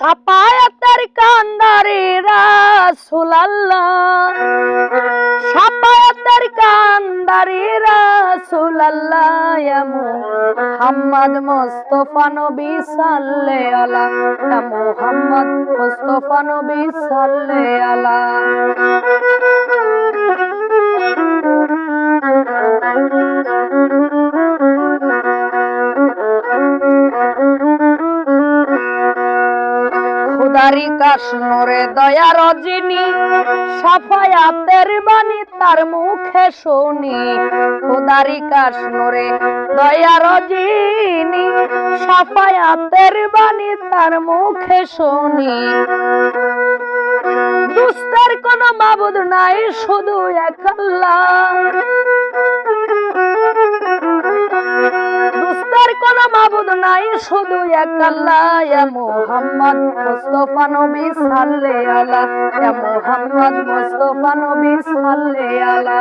সাপায়াতের কান্দারে রাসুলাল্লাহ। সাপায়াতের কান্দারে রাসুলাল্লাহ মুহাম্মদ মুস্তাফা নবী সাল্লাল্লাহ মুহাম্মদ মুস্তাফা নবী সাল্লে আলা খুদারি দয়া রজনী, সাফায়াতের বাণী তার মুখে শুনি। দয়া রজনী, সাফায়াতের বাণী তার মুখে শুনি। দুস্তের কোনো মাবুদ নাই, শুধু এক নাই, শুধু এক আল্লাহ ইয়া মুহাম্মদ মুস্তাফা নবী সাল্লে আলা ইয়া মুহাম্মদ মুস্তফা নবী সাল্লে আলা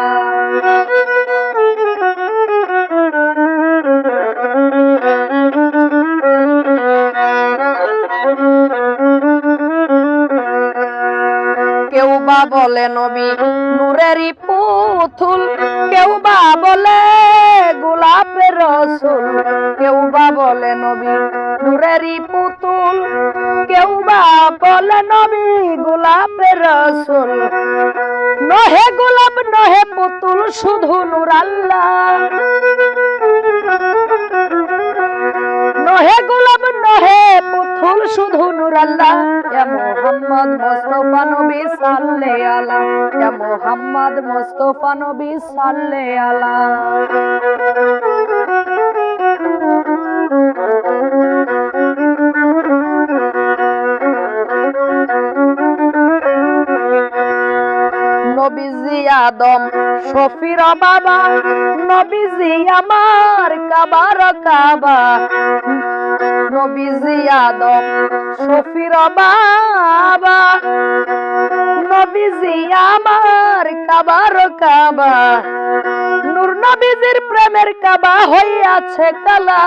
কেউ বা বলে নবী, নূরেরই পুতুল। কেউ বা বলে গোলাপের রসুল। কেউ বা বলে নবী, নূরেরই পুতুল। কেউ বা বলে নবী, গোলাপের রসুল। নহে গোলাপ, নহে পুতুল, শুধু নূর আল্লাহ। নহে গোলাপ পুতুল শুধু নূর আল্লাহ। ইয়া মুহাম্মদ মুস্তাফা নবী সাল্লে আলা। ইয়া মুহাম্মদ মুস্তাফা নবী সাল্লে আলা। নবীজি আদম শফির বাবা। নবীজি আমার কাবার কাবা। নবীজি আদম শফির বাবা। নবীজি আমার কাবার কাবা। নূর নবীজির প্রেমের কাবা হইয়াছে কালা।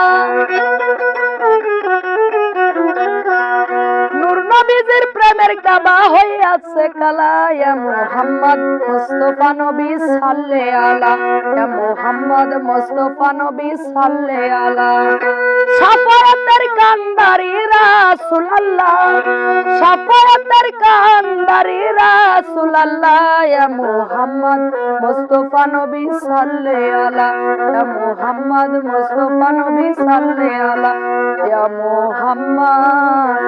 নূর নবীজির প্রেমের কাবা হইয়াছে কালা। ইয়া মুহাম্মদ মুস্তাফা নবী সাল্লে আলা ইয়া মুহাম্মদ মুস্তাফা নবী সাল্লে আলা কান্দারি রাসূলুল্লাহ, সাফায়াতের কান্দারি রাসূলুল্লাহ, ইয়া মুহাম্মদ মুস্তাফা নবী সাল্লে আলা, ইয়া মুহাম্মদ মুস্তাফা নবী সাল্লে আলা, ইয়া মুহাম্মদ